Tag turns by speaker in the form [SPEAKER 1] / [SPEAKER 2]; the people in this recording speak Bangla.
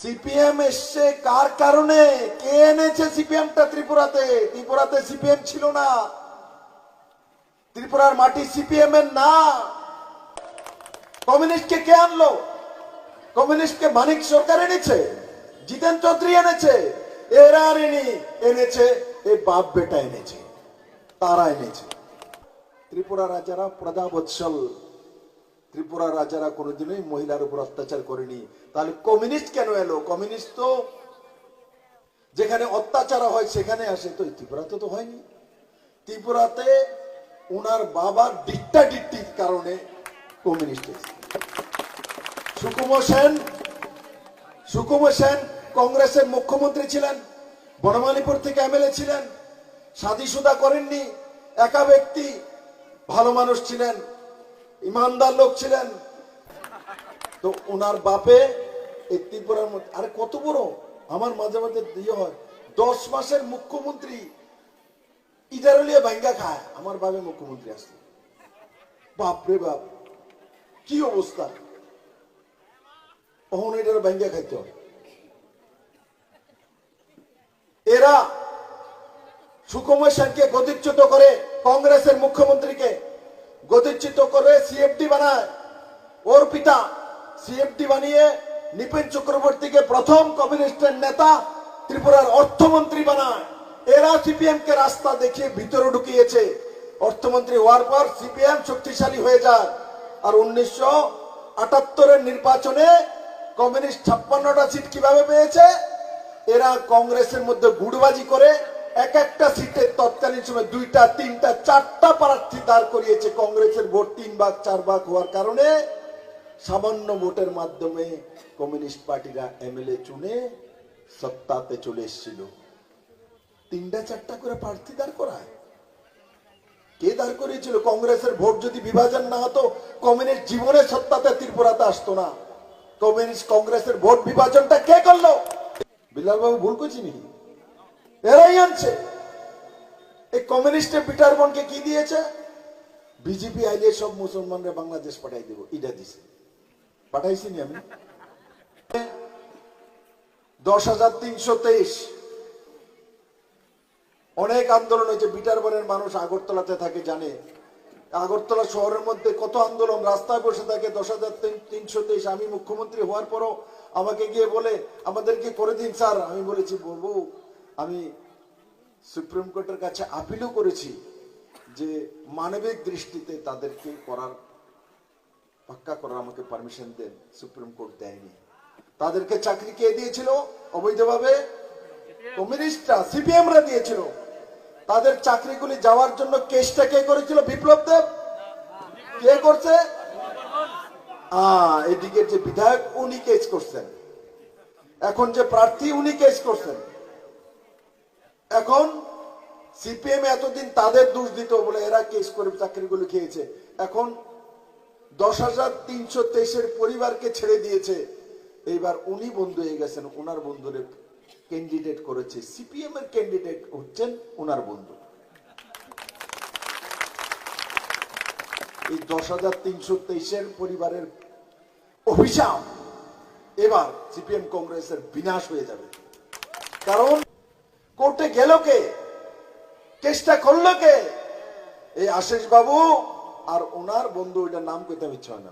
[SPEAKER 1] সিপিএম এসছে, কার কারণে? কে এনেছে সিপিএমটা ত্রিপুরাতে? ত্রিপুরাতে সিপিএম ছিল না। ত্রিপুরার মাটি সিপিএম এর না। কমিউনিস্টকে কে আনলো? কমিউনিস্টকে মানিক সরকার এনেছে, জিতেন চৌধুরী এনেছে, এরা আনেনি এনেছে এই বাপ বেটা এনেছে, তারা এনেছে। ত্রিপুরা রাজারা প্রদা বৎসল ত্রিপুরা রাজারা কোনোদিনই মহিলার উপর অত্যাচার করেনি। তাহলে কমিউনিস্ট কেন এলো? কমিউনিস্ট তো যেখানে অত্যাচার হয় সেখানে আসে। তো ত্রিপুরাতে তো হয়নি। ত্রিপুরাতে ওনার বাবার ডিট্টা ডিট্টির কারণে কমিউনিস্ট। সুকুম সেন সুকুম সেন কংগ্রেসের মুখ্যমন্ত্রী ছিলেন, বনমালীপুর থেকে এমএলএ ছিলেন সাদিসুদা করেননি, একা ব্যক্তি, ভালো মানুষ ছিলেন ইমানদার লোক ছিলেন। তো ওনার বাপে এই ত্রিপুরার মধ্যে, আরে কত বড়? আমার মাঝে মাঝে ইয়ে হয়। দশ মাসের মুখ্যমন্ত্রী ইদারলিয়া ভাঙ্গা খায়। আমার বাপে মুখ্যমন্ত্রী আসছে। বাপরে বাপ, কি অবস্থা? তখন এটার ভাঙ্গা খাইতে এরা সুকুমার সেনকে গতিচ্যুত করে কংগ্রেসের মুখ্যমন্ত্রীকে গতিচ্যুত করে সিএফডি বানায়। ওর পিতা সিএফডি বানিয়ে নিপেন চক্রবর্তীকে প্রথম কমিউনিস্টের নেতা, ত্রিপুরার অর্থমন্ত্রী বানায়। এরা সিপিএম কে রাস্তা দেখিয়ে ভিতরে ঢুকিয়েছে। অর্থমন্ত্রী হওয়ার পর সিপিএম শক্তিশালী হয়ে যায়। আর উনিশশো আটাত্তরের নির্বাচনে কমিউনিস্ট ছাপ্পান্নটা সিট কীভাবে পেয়েছে? এরা কংগ্রেসের মধ্যে গুড়বাজি করে এক একটা সিটে তৎকালীন সময় দুইটা, তিনটা, চারটা প্রার্থী দাঁড় করিয়েছে। কংগ্রেসের ভোট তিন ভাগ, চার ভাগ হওয়ার কারণে সামান্য ভোটের মাধ্যমে কমিউনিস্ট পার্টিরা এমএলএ চুনে সত্তাতে চলে এসেছিল। তিনটা, চারটা করে প্রার্থী দাঁড় করায়। কে দাঁড় করিয়েছিল? কংগ্রেসের ভোট যদি বিভাজন না হতো, কমিউনিস্ট জীবনে সত্তাতে ত্রিপুরাতে আসতো না। কমিউনিস্ট কংগ্রেসের ভোট বিভাজনটা কে করল? বিলাল বাবু ভুল করছি নাকি এরাই আনছে। এই কমিউনিস্টের পিটার বনকে কি দিয়েছে? বিজেপি আইলে সব মুসলমানরা বাংলাদেশ পাঠাই দেব, ইটা দিছে। পাঠাইছি নি আমি। দশ হাজার তিনশো তেইশ। অনেক আন্দোলন হয়েছে বিটারবনের মানুষ আগরতলাতে থাকে, জানে। আগরতলা শহরের মধ্যে কত আন্দোলন, রাস্তায় বসে থাকে, দশ হাজার তিনশো তেইশ। আমি মুখ্যমন্ত্রী হওয়ার পরও আমাকে গিয়ে বলে, আমাদেরকে করে দিন, স্যার। আমি বলেছি বাবু আমি সুপ্রিম কোর্টের কাছে আপিলও করেছি যে মানবিক দৃষ্টিতে তাদেরকে করার, পাক্কা করার আমাকে পারমিশন দেন, সুপ্রিম কোর্ট দেয়নি। তাদেরকে চাকরি কে দিয়েছিল? অবৈধভাবে কমিউনিস্টরা, সিপিএমরা দিয়েছিল। তাদের চাকরিগুলি যাওয়ার জন্য কেসটা কে করেছিল? বিপ্লব দেব। কে করছে? এদিকে যে বিধায়ক, উনি কেস করছেন। এখন যে প্রার্থী, উনি কেস করছেন। এখন সিপিএম এতদিন তাদের দোষ দিত বলে এরা কেস করে চাকরিগুলো খেয়েছে। এখন দশ হাজার তিনশো তেইশের পরিবারকে ছেড়ে দিয়েছে। এইবার উনি বন্ধু হয়ে গেছেন ওনার বন্ধুরে ক্যান্ডিডেট করেছে। সিপিএম এর ক্যান্ডিডেট হচ্ছেন ওনার বন্ধু। এই দশ হাজার তিনশো তেইশের পরিবারের অভিশাপ এবার সিপিএম কংগ্রেসের বিনাশ হয়ে যাবে। কারণ কোর্টে গেল কে কেসটা করল কে এই আশিস বাবু আর ওনার বন্ধু, ওইটার নাম কইতে ইচ্ছা হয় না।